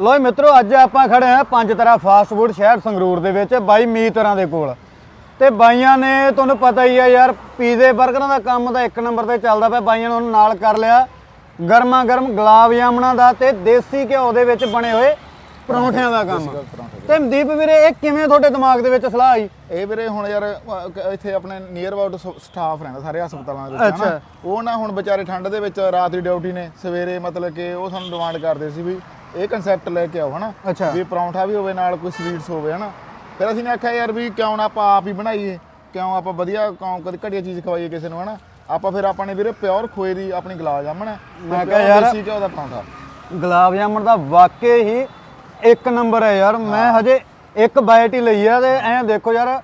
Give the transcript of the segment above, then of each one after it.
ਲੋ ਮਿੱਤਰੋ ਅੱਜ ਆਪਾਂ ਖੜੇ ਆ ਪੰਜ ਤਰ੍ਹਾਂ ਫਾਸਟ ਫੂਡ ਸ਼ਹਿਰ ਸੰਗਰੂਰ ਦੇ ਵਿੱਚ ਬਾਈ ਮੀਤ ਤਰ੍ਹਾਂ ਦੇ ਕੋਲ। ਤੇ ਬਾਈਆਂ ਨੇ ਤੁਹਾਨੂੰ ਪਤਾ ਹੀ ਆ ਯਾਰ ਪੀਜ਼ੇ 버ਗਰਾਂ ਦਾ ਕੰਮ ਤਾਂ ਇੱਕ ਨੰਬਰ ਤੇ ਚੱਲਦਾ ਪਿਆ। ਬਾਈਆਂ ਨੇ ਉਹਨੂੰ ਨਾਲ ਕਰ ਲਿਆ ਗਰਮਾ ਗਰਮ ਗੁਲਾਬ ਜਾਮਣਾ ਦਾ ਤੇ ਦੇਸੀ ਘਿਓ ਦੇ ਵਿੱਚ ਬਣੇ ਹੋਏ ਪਰੌਂਠਿਆਂ ਦਾ ਕੰਮ। ਤੇ ਮਨਦੀਪ ਵੀਰੇ ਇਹ ਕਿਵੇਂ ਤੁਹਾਡੇ ਦਿਮਾਗ ਦੇ ਵਿੱਚ ਸਲਾਹ ਆਈ? ਇਹ ਵੀਰੇ ਹੁਣ ਯਾਰ ਇੱਥੇ ਆਪਣੇ ਨੀਅਰ ਅਬਾਊਟ ਸਟਾਫ ਰਹਿੰਦਾ ਸਾਰੇ ਹਸਪਤਾਲਾਂ ਦੇ ਵਿੱਚ। ਹਨਾ ਉਹ ਨਾ ਹੁਣ ਵਿਚਾਰੇ ਠੰਡ ਦੇ ਵਿੱਚ ਰਾਤ ਦੀ ਡਿਊਟੀ ਨੇ ਸਵੇਰੇ ਮਤਲਬ ਕਿ ਉਹ ਸਾਨੂੰ ਡਿਮਾਂਡ ਕਰਦੇ ਸੀ ਵੀ ਇਹ ਕਨਸੈਪਟ ਲੈ ਕੇ ਆਓ ਹਨਾ? ਅੱਛਾ। ਵੀ ਪਰੌਂਠਾ ਵੀ ਹੋਵੇ ਨਾਲ ਕੋਈ ਸਵੀਟਸ ਹੋਵੇ ਹਨਾ? ਫਿਰ ਅਸੀਂ ਨੇ ਆਖਿਆ ਯਾਰ ਵੀ ਕਿਉਂ ਨਾ ਆਪਾਂ ਆਪ ਹੀ ਬਣਾਈਏ ਕਿਉਂ ਆਪਾਂ ਵਧੀਆ ਕਿਉਂ ਕਦੇ ਘਟੀਆ ਚੀਜ਼ ਖਵਾਈਏ ਕਿਸੇ ਨੂੰ ਹਨਾ? ਆਪਾਂ ਫਿਰ ਆਪਾਂ ਨੇ ਵੀਰੇ ਪਿਓਰ ਖੋਏ ਦੀ ਆਪਣੀ ਗੁਲਾਬ ਜਾਮਣ। ਮੈਂ ਕਿਹਾ ਯਾਰ- ਦੇਸੀ ਘਿਓ ਦਾ ਪਰੌਂਠਾ। ਗੁਲਾਬ ਜਾਮਣ ਦਾ ਵਾਕਈ ਹੀ ਇੱਕ ਨੰਬਰ ਹੈ ਯਾਰ। ਮੈਂ ਹਜੇ ਇੱਕ ਬਾਈਟ ਹੀ ਲਈ ਆ ਤੇ ਐਂ ਦੇਖੋ ਯਾਰ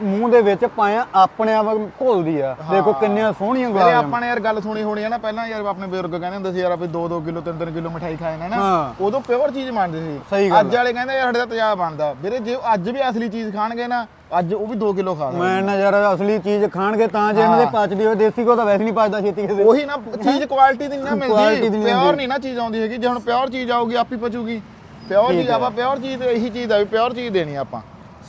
ਮੂੰਹ ਦੇ ਵਿੱਚ ਪਾਇਆ ਆਪਣੇ ਆਪ ਘੁਲਦੀ ਆ। ਦੇਖੋ ਕਿੰਨੀਆਂ ਸੋਹਣੀਆਂ ਗੁਲਾਬ ਜਾਮਣ ਆਪਾਂ ਨੇ ਯਾਰ ਗੱਲ ਸੁਣੀ ਹੋਣੀ ਹੈ ਨਾ ਪਹਿਲਾਂ ਯਾਰ ਆਪਣੇ ਬਜ਼ੁਰਗ ਕਹਿੰਦੇ ਹੁੰਦੇ ਸੀ ਯਾਰ ਆਪੇ 2-2 ਕਿਲੋ 3-3 ਕਿਲੋ ਮਠਾਈ ਖਾਏ ਨਾ ਨਾ। ਉਦੋਂ ਪਿਓਰ ਚੀਜ਼ ਮੰਨਦੇ ਸੀ। ਸਹੀ ਗੱਲ ਅੱਜ ਵਾਲੇ ਕਹਿੰਦੇ ਯਾਰ ਸਾਡੇ ਦਾ ਤੇਜ਼ਾਬ ਬਣਦਾ। ਵੀਰੇ ਜੇ ਅੱਜ ਵੀ ਅਸਲੀ ਚੀਜ਼ ਖਾਣਗੇ ਨਾ ਅੱਜ ਉਹ ਵੀ 2 ਕਿਲੋ ਖਾ ਸਕਦੇ ਮੈਂ ਨਾ। ਯਾਰ ਅਸਲੀ ਚੀਜ਼ ਖਾਣਗੇ ਤਾਂ ਜੇ ਇਹਨਾਂ ਦੇ ਪਚਦੀ ਹੋਵੇ ਦੇਸੀ ਕੋ ਤਾਂ ਵੈਸੇ ਨਹੀਂ ਪਚਦਾ ਛੇਤੀ ਕਿਸੇ। ਉਹੀ ਨਾ ਚੀਜ਼ ਕੁਆਲਿਟੀ ਦੀ ਨਾ ਮਿਲਦੀ। ਪਿਓਰ ਨਹੀਂ ਨਾ ਚੀਜ਼ ਆਉਂਦੀ ਹੈਗੀ। ਜੇ ਹੁਣ ਪਿਓਰ ਚੀਜ਼ ਆਊਗੀ ਆਪੀ ਪਚੂਗੀ। ਪਿਓਰ ਚੀਜ਼ ਆਪਾਂ ਪਿਓਰ ਚੀਜ਼ ਇਹੀ ਚੀਜ਼ ਆ ਵੀ ਪਿਓਰ ਚੀਜ਼ ਦੇਣੀ ਆ ਆਪਾਂ।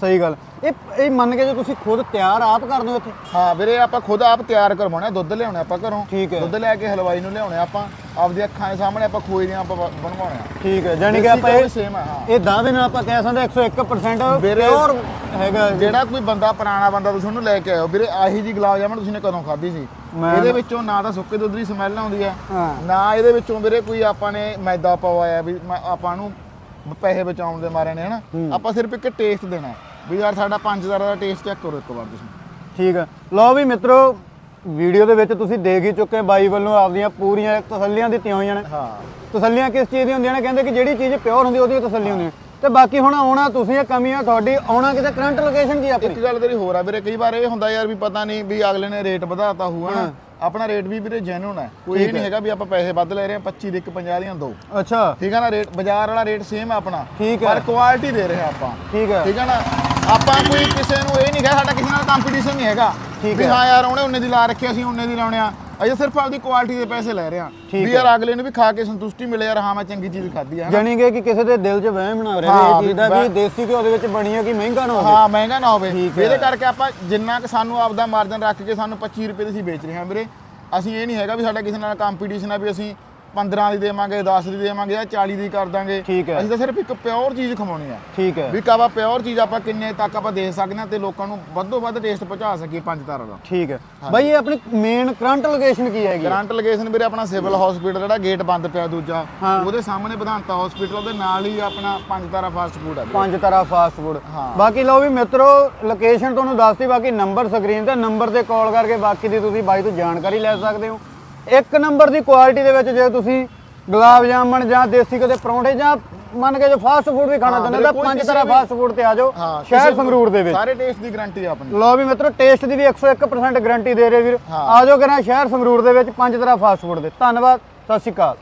ਸਹੀ ਗੱਲ। ਇਹ ਇਹ ਮੰਨ ਕੇ ਜੇ ਤੁਸੀਂ ਖੁਦ ਤਿਆਰ ਆਪ ਕਰਦੇ ਹੋ ਇੱਥੇ। ਹਾਂ ਵੀਰੇ ਆਪਾਂ ਖੁਦ ਆਪ ਤਿਆਰ ਕਰਵਾਉਣਾ ਦੁੱਧ ਲਿਆਉਣਾ ਆਪਾਂ ਘਰੋਂ। ਠੀਕ ਹੈ। ਦੁੱਧ ਲੈ ਕੇ ਹਲਵਾਈ ਨੂੰ ਲਿਆਉਣੇ ਆਪਾਂ। ਆਪਦੀ ਅੱਖਾਂ ਦੇ ਸਾਹਮਣੇ ਆਪਾਂ ਖੋਏ ਦੀਆਂ ਆਪਾਂ ਬਣਵਾਉਣੇ ਆ ਠੀਕ ਹੈ ਯਾਨੀ ਕਿ ਆਪਾਂ ਇਹ ਸੇਮ ਆ ਹਾਂ। ਇਹ ਦਾਅਵੇ ਨਾਲ ਆਪਾਂ ਕਹਿ ਸਕਦੇ ਹਾਂ 101% ਵੀਰੇ- ਪਿਓਰ ਹੈਗਾ ਜਿਹੜਾ ਕੋਈ ਬੰਦਾ ਪੁਰਾਣਾ ਬੰਦਾ ਤੁਸੀਂ ਉਹਨੂੰ ਲੈ ਕੇ ਆਇਓ। ਵੀਰੇ ਆਹੀ ਜੀ ਗੁਲਾਬ ਜਾਮਣ ਤੁਸੀਂ ਨੇ ਕਦੋਂ ਖਾਧੀ ਸੀ? ਇਹਦੇ ਵਿੱਚੋਂ ਨਾ ਤਾਂ ਸੁੱਕੇ ਦੁੱਧ ਦੀ ਸਮੈਲ ਆਉਂਦੀ ਹੈ। ਹਾਂ। ਨਾ ਇਹਦੇ ਵਿੱਚੋਂ ਵੀਰੇ ਕੋਈ ਆਪਾਂ ਨੇ ਮੈਦਾ ਪਵਾਇਆ ਵੀ ਆਪਾਂ ਨੂੰ ਪੈਸੇ ਬਚਾਉਣ ਦੇ ਮਾਰੇ ਨੇ ਹਨਾ? ਆਪਾਂ ਸਿਰਫ ਇੱਕ ਟੇਸਟ ਦੇਣਾ ਹੈ। ਵੀ ਯਾਰ ਸਾਡਾ 5000 ਦਾ ਟੇਸਟ ਚੈੱਕ ਕਰੋ ਇੱਕ ਵਾਰ ਤੁਸੀਂ। ਠੀਕ ਹੈ ਲਓ ਵੀ ਮਿੱਤਰੋ ਵੀਡੀਓ ਦੇ ਵਿੱਚ ਤੁਸੀਂ ਦੇਖ ਹੀ ਚੁੱਕੇ ਬਾਈ ਵੱਲੋਂ ਆਪਦੀਆਂ ਪੂਰੀਆਂ ਤਸੱਲੀਆਂ ਦਿੱਤੀਆਂ ਹੋਈਆਂ ਨੇ। ਹਾਂ। ਤਸੱਲੀਆਂ ਕਿਸ ਚੀਜ਼ ਦੀਆਂ ਹੁੰਦੀਆਂ ਨੇ? ਕਹਿੰਦੇ ਕਿ ਜਿਹੜੀ ਚੀਜ਼ ਪਿਓਰ ਹੁੰਦੀ ਉਹਦੀ ਤਸੱਲੀ ਹੁੰਦੀ ਹੈ ਤੇ ਬਾਕੀ ਹੁਣ ਆਉਣਾ ਤੁਸੀਂ ਇਹ ਕਮੀਆਂ ਤੁਹਾਡੀ ਆਉਣਾ ਕਿਤੇ ਕਰੰਟ ਲੋਕੇਸ਼ਨ ਕੀ ਆਪਣੀ? ਇੱਕ ਗੱਲ ਤੇਰੀ ਹੋਰ ਆ ਵੀਰੇ ਕਈ ਵਾਰ ਇਹ ਹੁੰਦਾ ਯਾਰ ਵੀ ਪਤਾ ਨਹੀਂ ਵੀ ਅਗਲੇ ਨੇ ਰੇਟ ਵਧਾਤਾ ਹੋਊਗਾ ਨਾ ਆਪਣਾ ਰੇਟ ਵੀ ਵੀਰੇ ਜੈਨੂਨ ਹੈ ਕੋਈ ਇਹ ਨਹੀਂ ਹੈਗਾ ਵੀ ਆਪਾਂ ਪੈਸੇ ਵੱਧ ਲੈ ਰਹੇ ਹਾਂ 25 ਦੇ ਇੱਕ 50 ਦੀਆਂ ਦੋ। ਅੱਛਾ। ਠੀਕ ਹੈ ਨਾ ਰੇਟ ਬਾਜ਼ਾਰ ਵਾਲਾ ਰੇਟ ਸੇਮ ਹੈ ਆਪਣਾ। ਠੀਕ ਹੈ। ਪਰ ਕੁਆਲਿਟੀ ਦੇ ਰਹੇ ਆਪਾਂ। ਠੀਕ ਹੈ ਠੀਕ ਹੈ ਨਾ? ਆਪਾਂ ਕੋਈ ਕਿਸੇ ਨੂੰ ਇਹ ਨਹੀਂ ਕਿਹਾ ਸਾਡਾ ਕਿਸੇ ਨਾਲ ਕੰਪੀਟੀਸ਼ਨ ਨਹੀਂ ਹੈਗਾ। ਠੀਕ ਵੀ ਹੈ। ਹਾਂ ਯਾਰ ਉਹਨੇ ਉਹਨੇ ਦੀ ਲਾ ਰੱਖੀ ਅਸੀਂ ਉਹਨੇ ਦੀ ਲਾਉਣੇ ਆ। ਅਸੀਂ ਸਿਰਫ ਆਪਦੀ ਕੁਆਲਿਟੀ ਦੇ ਪੈਸੇ ਲੈ ਰਹੇ ਠੀਕ ਵੀ ਯਾਰ ਅਗਲੇ ਨੂੰ ਵੀ ਖਾ ਕੇ ਸੰਤੁਸ਼ਟੀ ਮਿਲੇ ਯਾਰ ਹਾਂ ਮੈਂ ਚੰਗੀ ਚੀਜ਼ ਖਾਧੀ ਹੈ ਜਾਣੀ ਕਿ ਕਿ ਕਿਸੇ ਦੇ ਦਿਲ 'ਚ ਵਹਿਮ ਨਾ ਰਹੇ ਹਾਂ, ਇਹ ਚੀਜ਼ ਦਾ ਵੀ ਦੇਸੀ ਘਿਓ ਦੇ ਵਿੱਚ ਬਣੀ ਹੈ ਕਿ ਮਹਿੰਗਾ ਨਾ ਹੋਵੇ। ਹਾਂ ਮਹਿੰਗਾ ਨਾ ਹੋਵੇ। ਠੀਕ ਇਹਦੇ। ਕਰਕੇ ਆਪਾਂ ਜਿੰਨਾ ਕਿ ਸਾਨੂੰ ਆਪਦਾ ਮਾਰਜਨ ਰੱਖ ਕੇ ਸਾਨੂੰ 25 ਰੁਪਏ ਦੇ ਅਸੀਂ ਵੇਚ ਰਹੇ ਹਾਂ ਵੀਰੇ। ਅਸੀਂ ਇਹ ਨਹੀਂ ਹੈਗਾ ਵੀ ਸਾਡਾ ਕਿਸੇ ਨਾਲ ਕੰਪੀਟੀਸ਼ਨ ਆ ਵੀ ਅਸੀਂ 15 ਦੀ ਦੇਵਾਂਗੇ 10 ਦੀ ਦੇਵਾਂਗੇ ਜਾਂ 40 ਦੀ ਕਰ ਦਾਂਗੇ। ਠੀਕ ਹੈ। ਅਸੀਂ ਤਾਂ ਸਿਰਫ ਇੱਕ ਪਿਓਰ ਚੀਜ਼ ਖਵਾਉਣੀ ਆ ਠੀਕ ਹੈ। ਵੀ ਕਾਵਾ ਪਿਓਰ ਚੀਜ਼ ਆਪਾਂ ਕਿੰਨੇ ਤੱਕ ਆਪਾਂ ਦੇ ਸਕਦੇ ਹਾਂ ਤੇ ਲੋਕਾਂ ਨੂੰ ਵੱਧੋ ਵੱਧ ਟੇਸਟ ਪਹੁੰਚਾ ਸਕੀਏ ਪੰਜ ਤਾਰਾ ਦਾ। ਠੀਕ ਹੈ। ਬਾਈ ਇਹ ਆਪਣੀ ਮੇਨ ਕਰੰਟ ਲੋਕੇਸ਼ਨ ਕੀ ਹੈਗੀ? ਕਰੰਟ ਲੋਕੇਸ਼ਨ ਵੀਰੇ ਆਪਣਾ ਸਿਵਲ ਹਸਪੀਟਲ ਜਿਹੜਾ ਗੇਟ ਬੰਦ ਪਿਆ ਦੂਜਾ। ਹਾਂ। ਉਹਦੇ ਸਾਹਮਣੇ ਵਿਧਾਨਤਾ ਹਸਪੀਟਲ ਦੇ ਨਾਲ ਹੀ ਆਪਣਾ ਪੰਜ ਤਾਰਾ ਫਾਸਟ ਫੂਡ ਵੀਰੇ। ਪੰਜ ਤਰ੍ਹਾਂ ਫਾਸਟ ਫੂਡ ਹਾਂ। ਬਾਕੀ ਲਓ ਵੀ ਮਿੱਤਰੋ ਲੋਕੇਸ਼ਨ ਤੁਹਾਨੂੰ ਦੱਸਤੀ ਬਾਕੀ ਨੰਬਰ ਸਕਰੀਨ ਤੇ ਨੰਬਰ ਤੇ ਕਾਲ ਕਰਕੇ ਬਾਕੀ ਦੀ ਤੁਸੀਂ ਬਾਈ ਤੋਂ ਜਾਣਕਾਰੀ ਲੈ ਸਕਦੇ ਹੋ। ਇੱਕ ਨੰਬਰ ਦੀ ਕੁਆਲਿਟੀ ਦੇ ਵਿੱਚ ਜੇ ਤੁਸੀਂ ਗੁਲਾਬ ਜਾਮਣ ਜਾਂ ਦੇਸੀ ਕਦੇ ਪਰੌਂਠੇ ਜਾਂ ਮੰਨ ਕੇ ਜੋ ਫਾਸਟ ਫੂਡ ਵੀ ਖਾਣਾ ਚਾਹੁੰਦੇ ਤਾਂ ਪੰਜ ਤਰ੍ਹਾਂ ਫਾਸਟ ਫੂਡ ਤੇ ਆ ਜਾਓ ਸ਼ਹਿਰ ਸੰਗਰੂਰ ਦੇ ਵਿੱਚ। ਸਾਰੇ ਟੇਸਟ ਦੀ ਗਾਰੰਟੀ ਆ ਆਪਣੀ। ਲਓ ਵੀ ਮਿੱਤਰੋ ਟੇਸਟ ਦੀ ਵੀ 101% ਗਾਰੰਟੀ ਦੇ ਰਹੇ ਵੀਰ। ਆ ਜਾਓ ਕਿਰਾ ਸ਼ਹਿਰ ਸੰਗਰੂਰ ਦੇ ਵਿੱਚ ਪੰਜ ਤਰ੍ਹਾਂ ਫਾਸਟ ਫੂਡ ਦੇ। ਧੰਨਵਾਦ ਸਤਿ ਸ਼੍ਰੀ ਅਕਾਲ।